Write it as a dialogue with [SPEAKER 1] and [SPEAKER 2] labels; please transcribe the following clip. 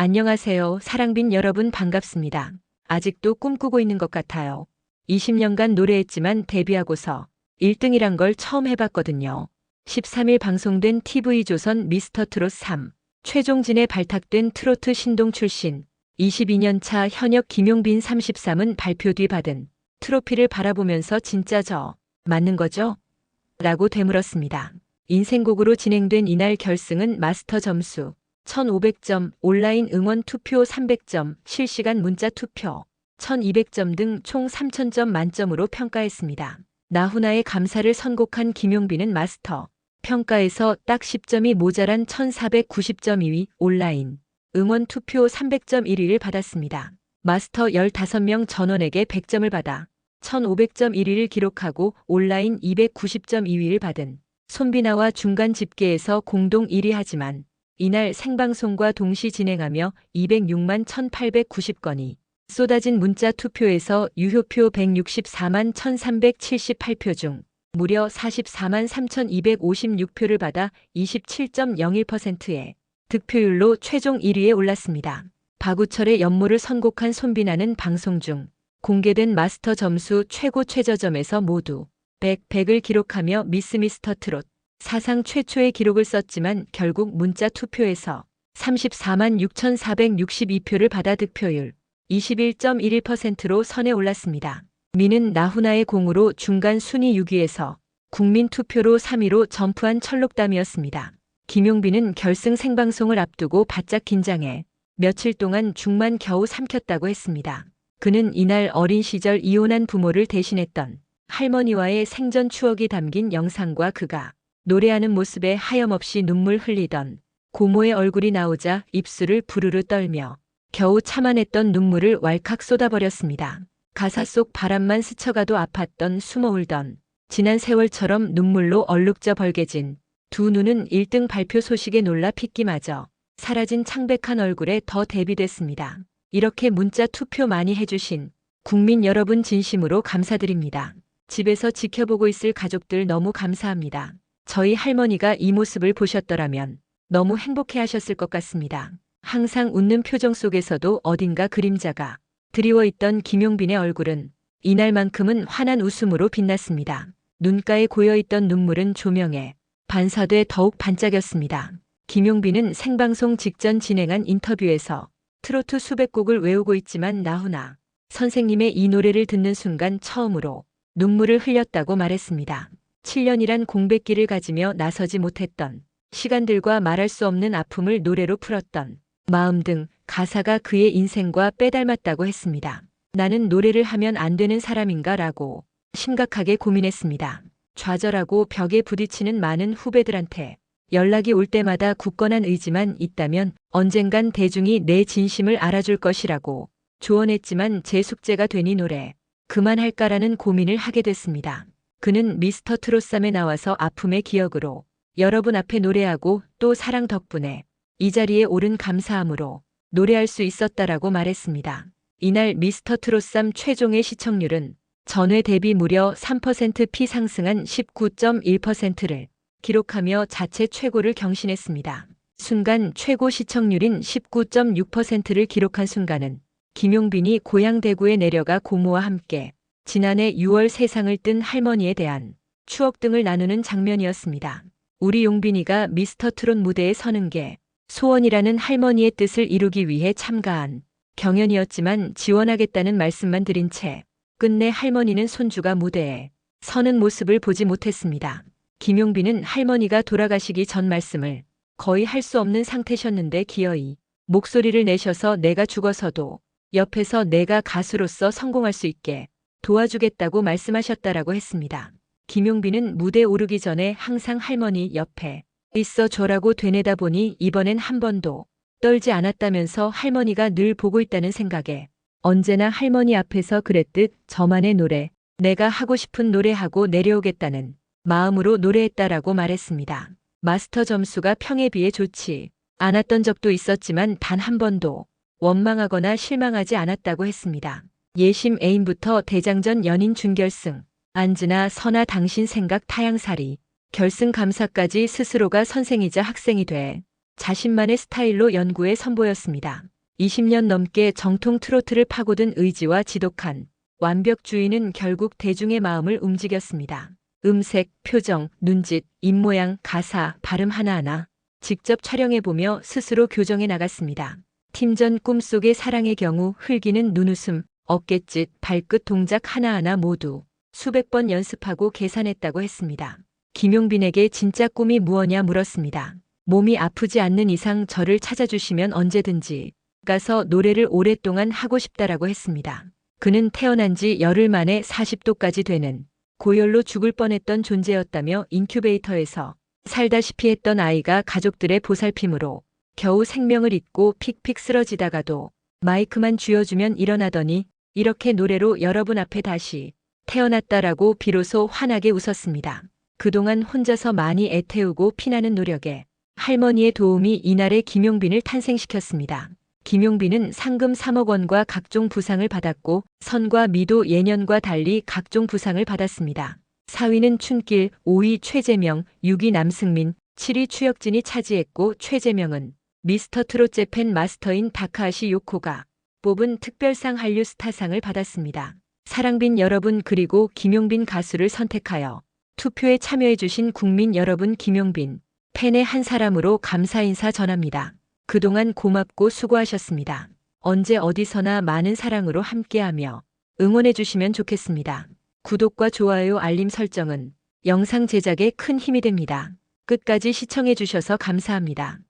[SPEAKER 1] 안녕하세요. 사랑빈 여러분 반갑습니다. 아직도 꿈꾸고 있는 것 같아요. 20년간 노래했지만 데뷔하고서 1등이란 걸 처음 해봤거든요. 13일 방송된 TV조선 미스터 트롯 3. 최종진에 발탁된 트로트 신동 출신 22년차 현역 김용빈 33은 발표 뒤 받은 트로피를 바라보면서 진짜 저 맞는 거죠? 라고 되물었습니다. 인생곡으로 진행된 이날 결승은 마스터 점수 1500점, 온라인 응원 투표 300점, 실시간 문자 투표 1200점 등 총 3000점 만점으로 평가했습니다. 나훈아의 감사를 선곡한 김용빈은 마스터 평가에서 딱 10점이 모자란 1490점 2위 온라인 응원 투표 300점 1위를 받았습니다. 마스터 15명 전원에게 100점을 받아 1500점 1위를 기록하고 온라인 290점 2위를 받은 손비나와 중간 집계에서 공동 1위 하지만 이날 생방송과 동시 진행하며 206만 1890건이 쏟아진 문자 투표에서 유효표 164만 1378표 중 무려 44만 3256표를 받아 27.01%의 득표율로 최종 1위에 올랐습니다. 박우철의 연모를 선곡한 손비나는 방송 중 공개된 마스터 점수 최고 최저점에서 모두 100, 100을 기록하며 미스 미스터 트롯 사상 최초의 기록을 썼지만 결국 문자 투표에서 34만 6,462표를 받아 득표율 21.11%로 선에 올랐습니다. 미는 나훈아의 공으로 중간 순위 6위에서 국민 투표로 3위로 점프한 철록담이었습니다. 김용빈은 결승 생방송을 앞두고 바짝 긴장해 며칠 동안 죽만 겨우 삼켰다고 했습니다. 그는 이날 어린 시절 이혼한 부모를 대신했던 할머니와의 생전 추억이 담긴 영상과 그가 노래하는 모습에 하염없이 눈물 흘리던 고모의 얼굴이 나오자 입술을 부르르 떨며 겨우 참아냈던 눈물을 왈칵 쏟아버렸습니다. 가사 속 바람만 스쳐가도 아팠던 숨어 울던 지난 세월처럼 눈물로 얼룩져 벌게진 두 눈은 1등 발표 소식에 놀라 핏기마저 사라진 창백한 얼굴에 더 대비됐습니다. 이렇게 문자 투표 많이 해주신 국민 여러분 진심으로 감사드립니다. 집에서 지켜보고 있을 가족들 너무 감사합니다. 저희 할머니가 이 모습을 보셨더라면 너무 행복해 하셨을 것 같습니다. 항상 웃는 표정 속에서도 어딘가 그림자가 드리워 있던 김용빈의 얼굴은 이날만큼은 환한 웃음으로 빛났습니다. 눈가에 고여있던 눈물은 조명에 반사돼 더욱 반짝였습니다. 김용빈은 생방송 직전 진행한 인터뷰에서 트로트 수백 곡을 외우고 있지만 나훈아 선생님의 이 노래를 듣는 순간 처음으로 눈물을 흘렸다고 말했습니다. 7년이란 공백기를 가지며 나서지 못했던 시간들과 말할 수 없는 아픔을 노래로 풀었던 마음 등 가사가 그의 인생과 빼닮았다고 했습니다. 나는 노래를 하면 안 되는 사람인가 라고 심각하게 고민했습니다. 좌절하고 벽에 부딪히는 많은 후배들한테 연락이 올 때마다 굳건한 의지만 있다면 언젠간 대중이 내 진심을 알아줄 것이라고 조언했지만 제 숙제가 되니 노래 그만할까라는 고민을 하게 됐습니다. 그는 미스터 트롯삼에 나와서 아픔의 기억으로 여러분 앞에 노래하고 또 사랑 덕분에 이 자리에 오른 감사함으로 노래할 수 있었다라고 말했습니다. 이날 미스터 트롯삼 최종의 시청률은 전회 대비 무려 3% 피상승한 19.1%를 기록하며 자체 최고를 경신했습니다. 순간 최고 시청률인 19.6%를 기록한 순간은 김용빈이 고향 대구에 내려가 고모와 함께 지난해 6월 세상을 뜬 할머니에 대한 추억 등을 나누는 장면이었습니다. 우리 용빈이가 미스터 트롯 무대에 서는 게 소원이라는 할머니의 뜻을 이루기 위해 참가한 경연이었지만 지원하겠다는 말씀만 드린 채 끝내 할머니는 손주가 무대에 서는 모습을 보지 못했습니다. 김용빈은 할머니가 돌아가시기 전 말씀을 거의 할 수 없는 상태셨는데 기어이 목소리를 내셔서 내가 죽어서도 옆에서 내가 가수로서 성공할 수 있게 도와주겠다고 말씀하셨다라고 했습니다. 김용빈은 무대 오르기 전에 항상 할머니 옆에 있어 줘라고 되뇌다 보니 이번엔 한 번도 떨지 않았다면서 할머니가 늘 보고 있다는 생각에 언제나 할머니 앞에서 그랬듯 저만의 노래, 내가 하고 싶은 노래하고 내려오겠다는 마음으로 노래했다라고 말했습니다. 마스터 점수가 평에 비해 좋지 않았던 적도 있었지만 단 한 번도 원망하거나 실망하지 않았다고 했습니다. 예심 애인부터 대장전 연인 준결승, 안즈나 선아 당신 생각 타양살이, 결승 감사까지 스스로가 선생이자 학생이 돼 자신만의 스타일로 연구에 선보였습니다. 20년 넘게 정통 트로트를 파고든 의지와 지독한 완벽주의는 결국 대중의 마음을 움직였습니다. 음색, 표정, 눈짓, 입모양, 가사, 발음 하나하나 직접 촬영해보며 스스로 교정해 나갔습니다. 팀전 꿈속의 사랑의 경우 흘기는 눈웃음, 어깨짓, 발끝 동작 하나하나 모두 수백 번 연습하고 계산했다고 했습니다. 김용빈에게 진짜 꿈이 무엇냐 물었습니다. 몸이 아프지 않는 이상 저를 찾아주시면 언제든지 가서 노래를 오랫동안 하고 싶다라고 했습니다. 그는 태어난 지 열흘 만에 40도까지 되는 고열로 죽을 뻔했던 존재였다며 인큐베이터에서 살다시피 했던 아이가 가족들의 보살핌으로 겨우 생명을 잇고 픽픽 쓰러지다가도 마이크만 쥐어주면 일어나더니 이렇게 노래로 여러분 앞에 다시 태어났다라고 비로소 환하게 웃었습니다. 그동안 혼자서 많이 애태우고 피나는 노력에 할머니의 도움이 이날의 김용빈을 탄생시켰습니다. 김용빈은 상금 3억 원과 각종 부상을 받았고 선과 미도 예년과 달리 각종 부상을 받았습니다. 4위는 춘길, 5위 최재명, 6위 남승민, 7위 추혁진이 차지했고 최재명은 미스터 트롯 재팬 마스터인 다카하시 요코가 뽑은 특별상 한류 스타상을 받았습니다. 사랑빈 여러분 그리고 김용빈 가수를 선택하여 투표에 참여해주신 국민 여러분 김용빈 팬의 한 사람으로 감사 인사 전합니다. 그동안 고맙고 수고하셨습니다. 언제 어디서나 많은 사랑으로 함께하며 응원해주시면 좋겠습니다. 구독과 좋아요 알림 설정은 영상 제작에 큰 힘이 됩니다. 끝까지 시청해주셔서 감사합니다.